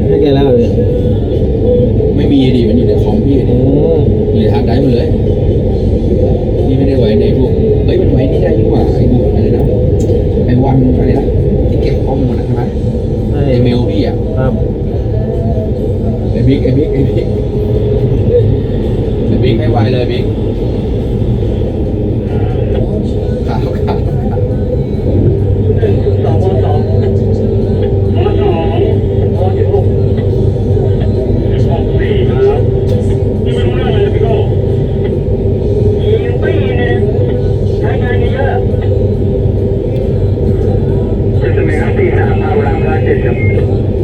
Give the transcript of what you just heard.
เลยไม่มีดิมันอยู่ในคอมพี่อืดิมอยู่ในฮาร์ดไดรฟ์หมดเลย นี่ไม่ได้ไว้ในพวกเฮ้ยมันไว้นี่ได้นี่หว่าไอ้พวกอะไรนะไอ้วันอะไรนะที่เก็บข้อมูลนะใช่ไหมใช่ไอ้เมลพี่อะครับไอ้บิ๊กไอ้บิ๊กไอ้บิ๊กไอ้บิ๊กให้ไวเลยบิ๊ก yapıyoruz.